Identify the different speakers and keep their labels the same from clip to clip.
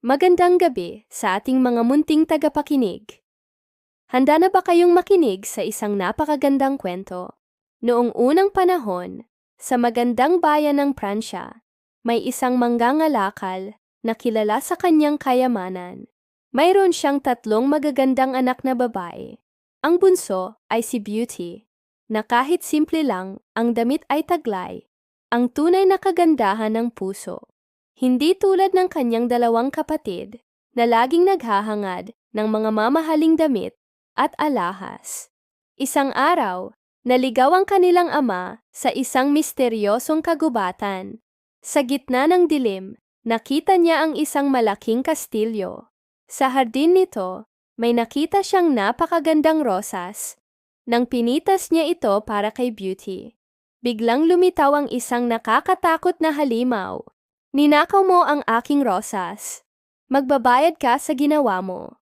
Speaker 1: Magandang gabi sa ating mga munting tagapakinig. Handa na ba kayong makinig sa isang napakagandang kwento? Noong unang panahon, sa magandang bayan ng Pransya, may isang manggangalakal na kilala sa kanyang kayamanan. Mayroon siyang tatlong magagandang anak na babae. Ang bunso ay si Beauty, na kahit simple lang ang damit ay taglay, ang tunay na kagandahan ng puso. Hindi tulad ng kanyang dalawang kapatid na laging naghahangad ng mga mamahaling damit at alahas. Isang araw, naligaw ang kanilang ama sa isang misteryosong kagubatan. Sa gitna ng dilim, nakita niya ang isang malaking kastilyo. Sa hardin nito, may nakita siyang napakagandang rosas. Nang pinitas niya ito para kay Beauty, biglang lumitaw ang isang nakakatakot na halimaw. Ninakaw mo ang aking rosas. Magbabayad ka sa ginawa mo.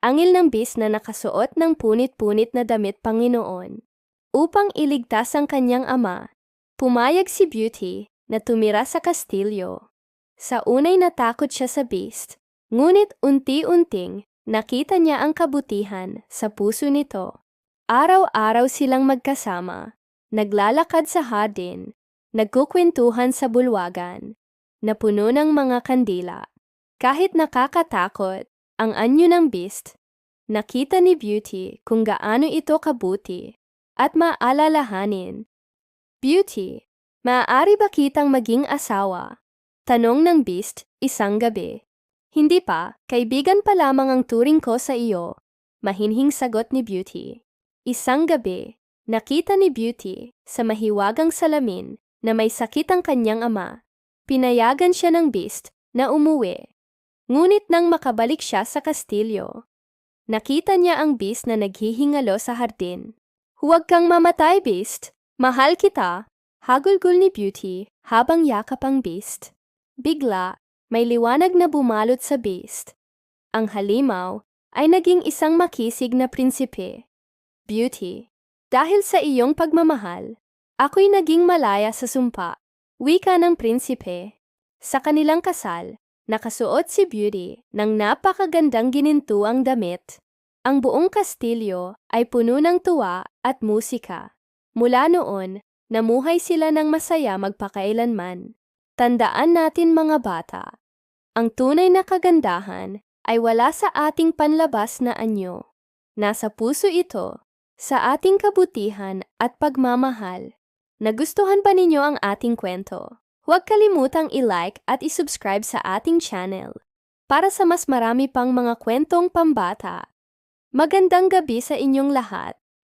Speaker 1: Angil ng bis na nakasuot ng punit-punit na damit Panginoon. Upang iligtas ang kanyang ama, pumayag si Beauty na tumira sa kastilyo. Sa unay natakot siya sa beast, ngunit unti-unting nakita niya ang kabutihan sa puso nito. Araw-araw silang magkasama, naglalakad sa hardin, nagkukwentuhan sa bulwagan, na puno ng mga kandila. Kahit nakakatakot, ang anyo ng beast, nakita ni Beauty kung gaano ito kabuti at maalalahanin. Beauty, maaari ba kitang maging asawa? Tanong ng beast isang gabi. Hindi pa, kaibigan pa lamang ang turing ko sa iyo. Mahinhing sagot ni Beauty. Isang gabi, nakita ni Beauty sa mahiwagang salamin na may sakit ang kanyang ama. Pinayagan siya ng beast na umuwi. Ngunit nang makabalik siya sa kastilyo, nakita niya ang beast na naghihingalo sa hardin. Huwag kang mamatay, beast. Mahal kita. Hagulgul ni Beauty habang yakap ang beast. Bigla, may liwanag na bumalot sa beast. Ang halimaw ay naging isang makisig na prinsipe. Beauty, dahil sa iyong pagmamahal, ako'y naging malaya sa sumpa. Wika ng prinsipe. Sa kanilang kasal, nakasuot si Beauty ng napakagandang ginintuang damit. Ang buong kastilyo ay puno ng tuwa at musika. Mula noon, namuhay sila ng masaya magpakailanman. Tandaan natin mga bata, ang tunay na kagandahan ay wala sa ating panlabas na anyo. Nasa puso ito, sa ating kabutihan at pagmamahal. Nagustuhan ba ninyo ang ating kwento? Huwag kalimutang i-like at i-subscribe sa ating channel para sa mas marami pang mga kwentong pambata. Magandang gabi sa inyong lahat.